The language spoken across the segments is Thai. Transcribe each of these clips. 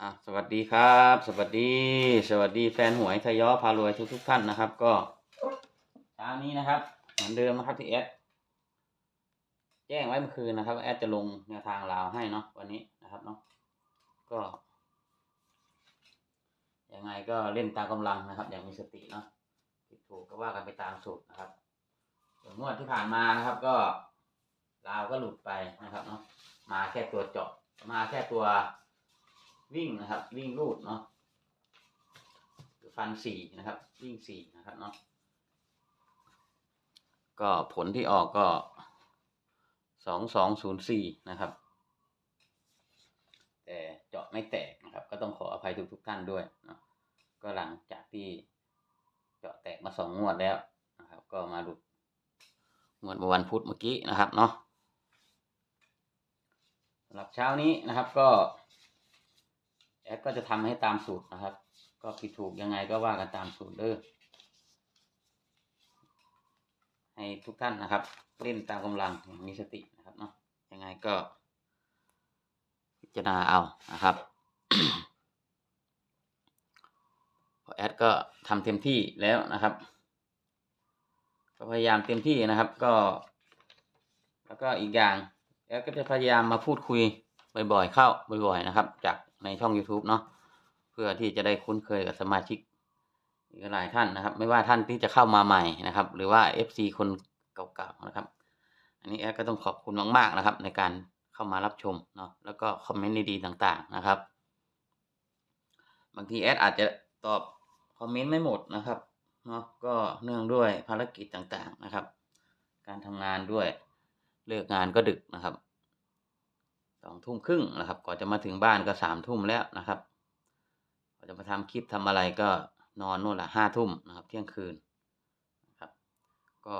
อะสวัสดีครับ สวัสดี สวัสดีแฟนหวยทยอพารวยทุกทุกท่านนะครับ ก็เช้านี้นะครับ เหมือนเดิมนะครับที่แอดแจ้งไว้เมื่อคืนนะครับแอดจะลงแนวทางลาวให้เนาะวันนี้นะครับเนาะก็ยังไงก็เล่นตามกำลังนะครับ อย่างมีสติเนาะผิดถูกก็ว่ากันไปตามสูตรนะครับส่วนงวดที่ผ่านมานะครับ ก็ลาวก็หลุดไปนะครับเนาะมาแค่ตัวเจาะมาแค่ตัว วิ่งนะครับ วิ่งรูดเนาะฟันสี่นะครับ วิ่งสี่นะครับเนาะก็ผลที่ออกก็สองสองศูนย์สี่นะครับ แต่เจาะไม่แตกนะครับ ก็ต้องขออภัยทุกทุกท่านด้วยเนาะก็หลังจากที่เจาะแตกมาสองงวดแล้วนะครับ ก็มาหลุดงวดวันพุธเมื่อกี้นะครับเนาะสำหรับเช้านี้นะครับก็ แอดก็จะทำให้ตามสูตรนะครับ ก็ผิดถูกยังไงก็ว่ากันตามสูตรเด้อให้ทุกท่านนะครับ เล่นตามกำลังมีสตินะครับเนาะยังไงก็ พิจารณาเอานะครับพอแอดก็ทำเต็มที่แล้วนะครับก็พยายามเต็มที่นะครับ ก็ แล้วก็อีกอย่างแอดก็จะพยายามมาพูดคุยบ่อยๆเข้าบ่อยๆนะครับ จาก ในช่อง YouTube เนาะเพื่อที่จะได้คุ้นเคยกับสมาชิกอีกหลายท่านนะครับ ไม่ว่าท่านที่จะเข้ามาใหม่นะครับ หรือว่า FC คนเก่าๆนะครับ อันนี้แอดก็ต้องขอบคุณมากๆนะครับ ในการเข้ามารับชมเนาะแล้วก็คอมเมนต์ดีๆต่างๆนะครับ บางทีแอดอาจจะตอบคอมเมนต์ไม่หมดนะครับเนาะก็เนื่องด้วยภารกิจต่างๆนะครับ การทำงานด้วยเลิกงานก็ดึกนะครับ สองทุ่มครึ่งนะครับก่อนจะมาถึงบ้านก็สามทุ่มแล้วนะครับก่อนจะมาทำคลิปทำอะไรก็นอนนู่นละห้าทุ่มนะครับเที่ยงคืนนะครับ ก็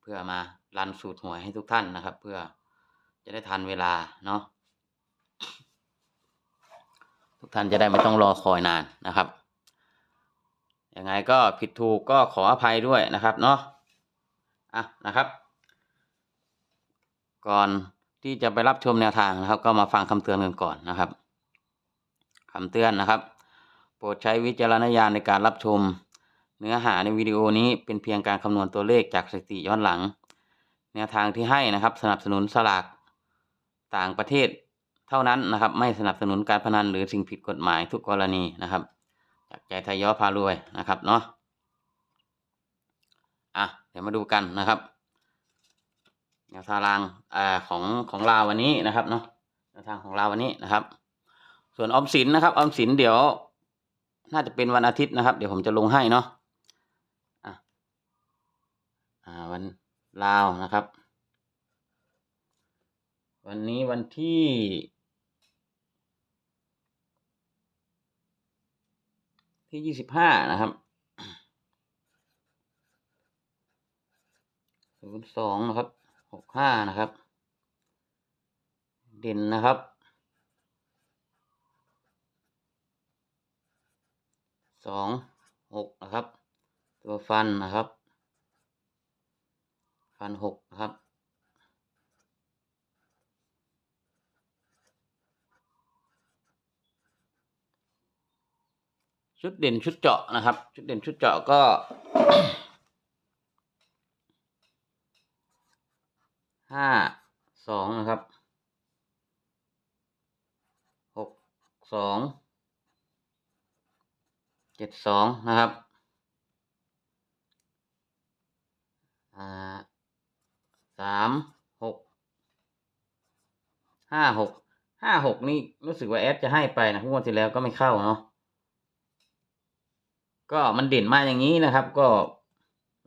เพื่อมารันสูตรหวยให้ทุกท่านนะครับ เพื่อจะได้ทันเวลาเนาะทุกท่านจะได้ไม่ต้องรอคอยนานนะครับยังไงก็ผิดถูกก็ขออภัยด้วยนะครับเนาะอะนะครับ ก่อน ที่จะไปรับชมแนวทางนะครับ ก็มาฟังคำเตือนกันก่อนนะครับคำเตือนนะครับ โปรดใช้วิจารณญาณในการรับชม เนื้อหาในวิดีโอนี้เป็นเพียงการคำนวณตัวเลขจากสถิติย้อนหลัง แนวทางที่ให้นะครับ สนับสนุนสลากต่างประเทศเท่านั้นนะครับ ไม่สนับสนุนการพนันหรือสิ่งผิดกฎหมายทุกกรณีนะครับ จากใจไทยย้อพารวยนะครับเนาะอะเดี๋ยวมาดูกันนะครับ แนวทางอ่าของของเราวันนี้นะครับเนาะแนวทางของเราวันนี้นะครับ ส่วนออมสินนะครับออมสินเดี๋ยว น่าจะเป็นวันอาทิตย์นะครับ เดี๋ยวผมจะลงให้เนาะอะอ่าวันลาวนะครับ วันนี้วันที่ที่ยี่สิบห้านะครับศูนย์สองนะครับ หกห้านะครับ เด่นนะครับสองหกนะครับ ตัวฟันนะครับ ฟันหกนะครับชุดเด่นชุดเจาะนะครับ ชุดเด่นชุดเจาะก็ ห้าสองนะครับหกสองเจ็ดสองนะครับอ่าสามหกห้าหกห้าหกนี่รู้สึกว่าแอดจะให้ไปนะงวดที่แล้วก็ไม่เข้าเนาะก็มันเด่นมาอย่างนี้นะครับ ก็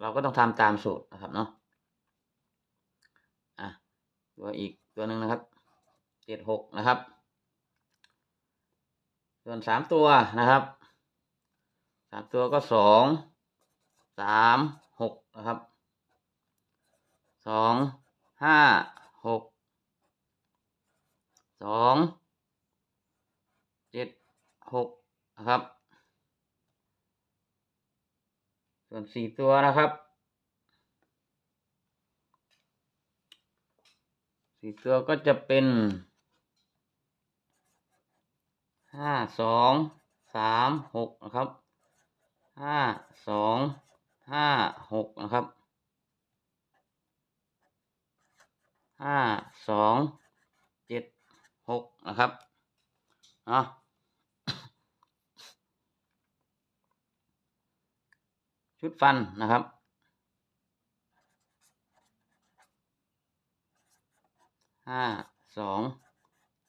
เราก็ต้องทำตามสูตรนะครับเนาะ ตัวอีกตัวหนึ่งนะครับเจ็ดหกนะครับ ส่วนสามตัวนะครับสามตัวก็สองสามหกนะครับสองห้าหกสองเจ็ดหกนะครับ ส่วนสี่ตัวนะครับ สี่ตัวก็จะเป็นห้าสองสามหกนะครับห้าสองห้าหกนะครับห้าสองเจ็ดหกนะครับเนาะชุดฟันนะครับ ห้าสอง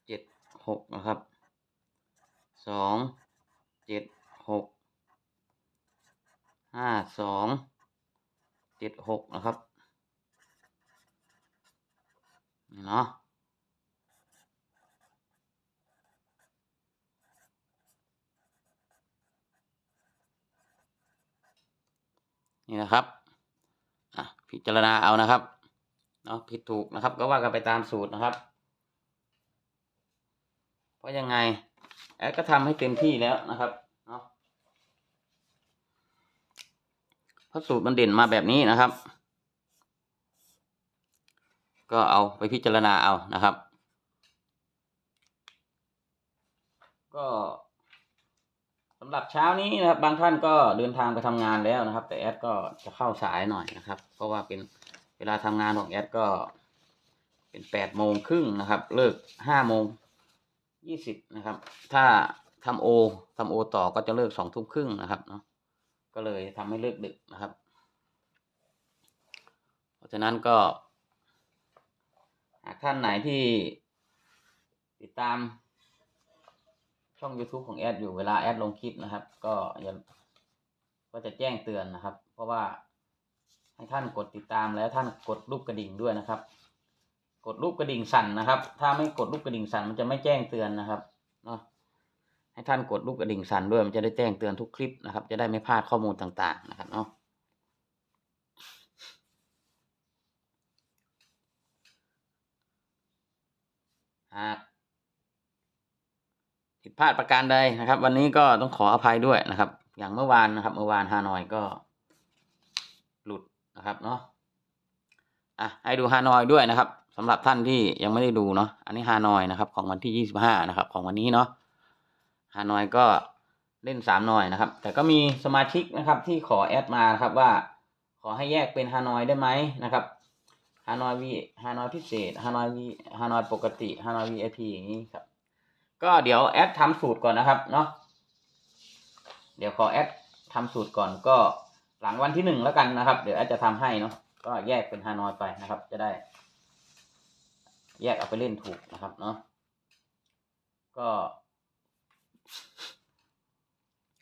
เจ็ดหกนะครับสองเจ็ดหกห้าสองเจ็ดหกนะครับนี่เนาะนี่นะครับอะพิจารณาเอานะครับ เนาะผิดถูกนะครับ ก็ว่ากันไปตามสูตรนะครับ เพราะยังไงแอดก็ทำให้เต็มที่แล้วนะครับเนาะเพราะสูตรมันเด่นมาแบบนี้นะครับ ก็เอาไปพิจารณาเอานะครับ ก็สำหรับเช้านี้นะครับ บางท่านก็เดินทางไปทำงานแล้วนะครับ แต่แอดก็จะเข้าสายหน่อยนะครับ เพราะว่าเป็น เวลาทำงานของแอดก็เป็นแปดโมงครึ่งนะครับ เลิกห้าโมงยี่สิบนะครับ ถ้าทำโอทำโอต่อก็จะเลิกสองทุ่มครึ่งนะครับเนาะก็เลยทำให้เลิกดึกนะครับ เพราะฉะนั้นก็ หากท่านไหนที่ติดตามช่อง YouTube ของแอดอยู่เวลาแอดลงคลิปนะครับ ก็อย่าก็จะแจ้งเตือนนะครับ เพราะว่า ให้ท่านกดติดตามแล้วท่านกดรูปกระดิ่งด้วยนะครับ กดรูปกระดิ่งสั่นนะครับ ถ้าไม่กดรูปกระดิ่งสั่นมันจะไม่แจ้งเตือนนะครับเนาะให้ท่านกดรูปกระดิ่งสั่นด้วยมันจะได้แจ้งเตือนทุกคลิปนะครับ จะได้ไม่พลาดข้อมูลต่างๆนะครับเนาะหากผิดพลาดประการใดนะครับ วันนี้ก็ต้องขออภัยด้วยนะครับ อย่างเมื่อวานนะครับ เมื่อวานฮานอยก็ นะครับเนาะอะให้ดูฮานอยด้วยนะครับสำหรับท่านที่ยังไม่ได้ดูเนาะอันนี้ฮานอยนะครับ ของวันที่ยี่สิบห้านะครับ ของวันนี้เนาะฮานอยก็เล่นสามหน่อยนะครับ แต่ก็มีสมาชิกนะครับที่ขอแอดมานะครับว่า ขอให้แยกเป็นฮานอยได้ไหมนะครับฮานอยวีฮานอยพิเศษฮานอยวีฮานอยปกติฮานอยวีไอพีอย่างนี้ครับ ก็เดี๋ยวแอดทำสูตรก่อนนะครับเนาะเดี๋ยวขอแอดทำสูตรก่อนก็ ลังวันที่หนึ่งแล้วกันนะครับ เดี๋ยวแอดจะทำให้เนาะก็แยกเป็นฮานอยไปนะครับ จะได้ แยกเอาไปเล่นถูกนะครับเนาะก็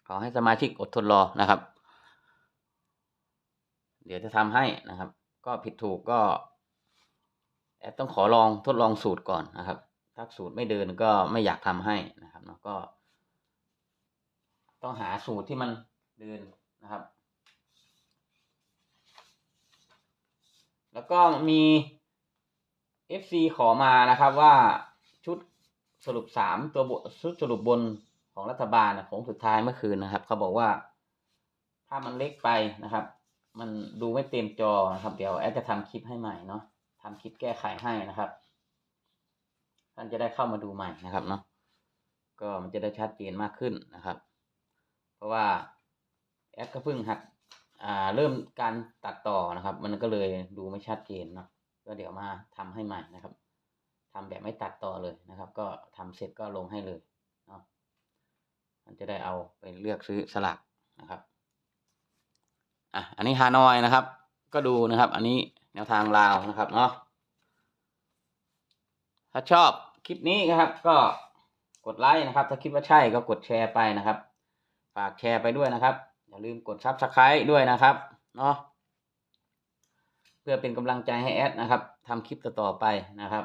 ขอให้สมาชิกอดทนรอนะครับ เดี๋ยวจะทำให้นะครับ ก็ผิดถูกก็แอดต้องขอลองทดลองสูตรก่อนนะครับ ถ้าสูตรไม่เดินก็ไม่อยากทำให้นะครับเนาะก็ ต้องหาสูตรที่มันเดินนะครับ แล้วก็มี FC ขอมานะครับว่าชุดสรุปสามตัวบทชุดสรุปบนของรัฐบาลของสุดท้ายเมื่อคืนนะครับ เขาบอกว่าถ้ามันเล็กไปนะครับ มันดูไม่เต็มจอนะครับ เดี๋ยวแอดจะทำคลิปให้ใหม่เนาะทำคลิปแก้ไขให้นะครับ ท่านจะได้เข้ามาดูใหม่นะครับเนาะก็มันจะได้ชัดเจนมากขึ้นนะครับ เพราะว่าแอดก็เพิ่งหัด อ่าเริ่มการตัดต่อนะครับ มันก็เลยดูไม่ชัดเจนเนาะก็เดี๋ยวมาทำให้ใหม่นะครับทำแบบไม่ตัดต่อเลยนะครับ ก็ทำเสร็จก็ลงให้เลยเนาะมันจะได้เอาไปเลือกซื้อสลากนะครับอะอันนี้ฮานอยนะครับ ก็ดูนะครับ อันนี้แนวทางลาวนะครับเนาะถ้าชอบคลิปนี้นะครับ ก็กดไลค์นะครับ ถ้าคิดว่าใช่ก็กดแชร์ไปนะครับ ฝากแชร์ไปด้วยนะครับ อย่าลืมกดซับสไคร b ์ด้วยนะครับเนาะเพื่อเป็นกำลังใจให้แอดนะครับทำคลิปต่อๆไปนะครับ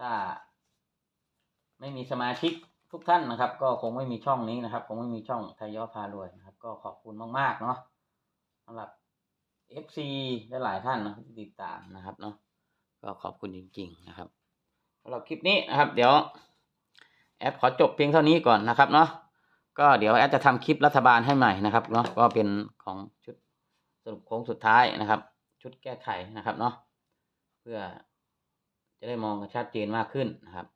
ถ้าไม่มีสมาชิกทุกท่านนะครับ ก็คงไม่มีช่องนี้นะครับ คงไม่มีช่องไทยยอพารวยนะครับ ก็ขอบคุณมาก ๆ เนาะสำหรับ FC และหลายท่านนะที่ติดตามนะครับเนาะ ก็ขอบคุณจริง ๆ นะครับสำหรับคลิปนี้นะครับ เดี๋ยวแอดขอจบเพียงเท่านี้ก่อนนะครับเนาะก็เดี๋ยวแอดจะทำคลิปรัฐบาลให้ใหม่นะครับเนาะก็เป็นของชุดสรุปโค้งสุดท้ายนะครับ ชุดแก้ไขนะครับเนาะเพื่อจะได้มองกันชัดเจนมากขึ้นนะครับ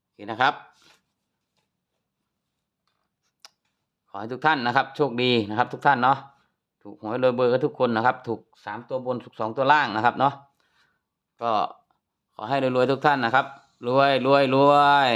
โอเคนะครับ ขอให้ทุกท่านนะครับ โชคดีนะครับ ทุกท่านเนาะถูกหวยรวยเบอร์กันทุกคนนะครับ ถูกสามตัวบนถูกสองตัวล่างนะครับเนาะ ก็ขอให้รวยๆทุกท่านนะครับ รวยรวยรวย